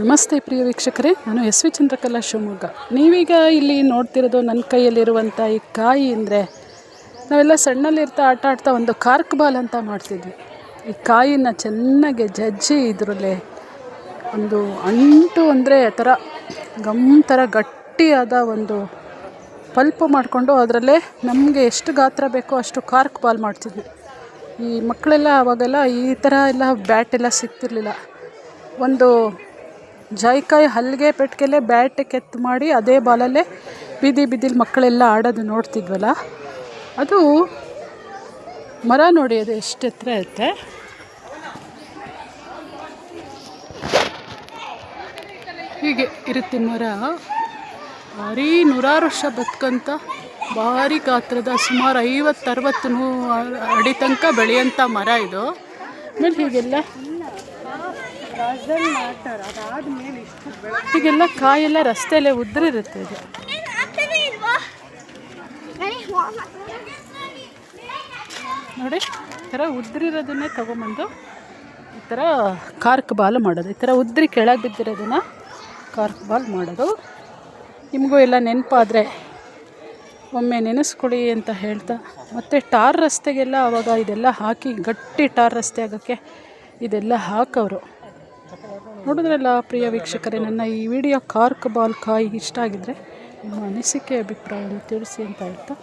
ನಮಸ್ತೆ ಪ್ರಿಯ ವೀಕ್ಷಕರೇ, ನಾನು ಎಸ್ ವಿ ಚಂದ್ರಕಲಾ ಶಿವಮೊಗ್ಗ. ನೀವೀಗ ಇಲ್ಲಿ ನೋಡ್ತಿರೋದು ನನ್ನ ಕೈಯಲ್ಲಿರುವಂಥ ಈ ಕಾಯಿ ಅಂದರೆ, ನಾವೆಲ್ಲ ಸಣ್ಣಲ್ಲಿರ್ತಾ ಆಟ ಆಡ್ತಾ ಒಂದು ಕಾರ್ಕ್ ಬಾಲ್ ಅಂತ ಮಾಡ್ತಿದ್ವಿ. ಈ ಕಾಯಿನ ಚೆನ್ನಾಗಿ ಜಜ್ಜಿ ಇದರಲ್ಲೇ ಒಂದು ಅಂಟು ಅಂದರೆ ಥರ ಗಮ್ ಥರ ಗಟ್ಟಿಯಾದ ಒಂದು ಪಲ್ಪ್ ಮಾಡಿಕೊಂಡು ಅದರಲ್ಲೇ ನಮಗೆ ಎಷ್ಟು ಗಾತ್ರ ಬೇಕೋ ಅಷ್ಟು ಕಾರ್ಕ್ ಬಾಲ್ ಮಾಡ್ತಿದ್ವಿ. ಈ ಮಕ್ಕಳೆಲ್ಲ ಅವಾಗೆಲ್ಲ ಈ ಥರ ಎಲ್ಲ ಬ್ಯಾಟ್ ಎಲ್ಲ ಸಿಗ್ತಿರ್ಲಿಲ್ಲ. ಒಂದು ಜಾಯಿಕಾಯಿ ಹಲ್ಲಿಗೆ ಪೆಟ್ಟಿಗೆಲೆ ಬ್ಯಾಟ್ ಕೆತ್ತು ಮಾಡಿ ಅದೇ ಬಾಲಲ್ಲೇ ಬೀದಿ ಬೀದಿಲಿ ಮಕ್ಕಳೆಲ್ಲ ಆಡೋದು ನೋಡ್ತಿದ್ವಲ್ಲ? ಅದು ಮರ ನೋಡಿ ಅದು ಎಷ್ಟು ಎತ್ತರ ಇರುತ್ತೆ ಹೀಗೆ ಇರುತ್ತೆ ಮರ. ಭಾರಿ ನೂರಾರು ವರ್ಷ ಬದುಕಂತ, ಭಾರಿ ಗಾತ್ರದ ಸುಮಾರು ಐವತ್ತು ಅರವತ್ತು ನೂ ಅಡಿ ತನಕ ಬೆಳೆಯೋಂಥ ಮರ ಇದು. ಆಮೇಲೆ ಹೀಗೆಲ್ಲ ಹೀಗೆಲ್ಲ ಕಾಯೆಲ್ಲ ರಸ್ತೆಯಲ್ಲೇ ಉದ್ರಿರುತ್ತೆ ಇದು. ನೋಡಿ ಈ ಥರ ಉದ್ರಿರೋದನ್ನೇ ತೊಗೊಂಬಂದು ಈ ಥರ ಕಾರ್ಕ್ ಬಾಲ್ ಮಾಡೋದು. ಈ ಥರ ಉದ್ರಿ ಕೆಳಗೆ ಬಿದ್ದಿರೋದನ್ನು ಕಾರ್ಕ್ ಬಾಲ್ ಮಾಡೋದು. ನಿಮಗೂ ಎಲ್ಲ ನೆನಪಾದರೆ ಒಮ್ಮೆ ನೆನೆಸ್ಕೊಳ್ಳಿ ಅಂತ ಹೇಳ್ತಾ. ಮತ್ತು ಟಾರ್ ರಸ್ತೆಗೆಲ್ಲ ಆವಾಗ ಇದೆಲ್ಲ ಹಾಕಿ ಗಟ್ಟಿ ಟಾರ್ ರಸ್ತೆ ಆಗೋಕ್ಕೆ ಇದೆಲ್ಲ ಹಾಕೋರು ನೋಡಿದ್ರಲ್ಲ ಪ್ರಿಯ ವೀಕ್ಷಕರೇ, ನನ್ನ ಈ ವಿಡಿಯೋ ಕಾರ್ಕ್ ಬಾಲ್ ಕಾಯಿ ಇಷ್ಟ ಆಗಿದ್ದರೆ ನಿಮ್ಮ ಅನಿಸಿಕೆ ಅಭಿಪ್ರಾಯವನ್ನು ತಿಳಿಸಿ ಅಂತ ಹೇಳ್ತಾ.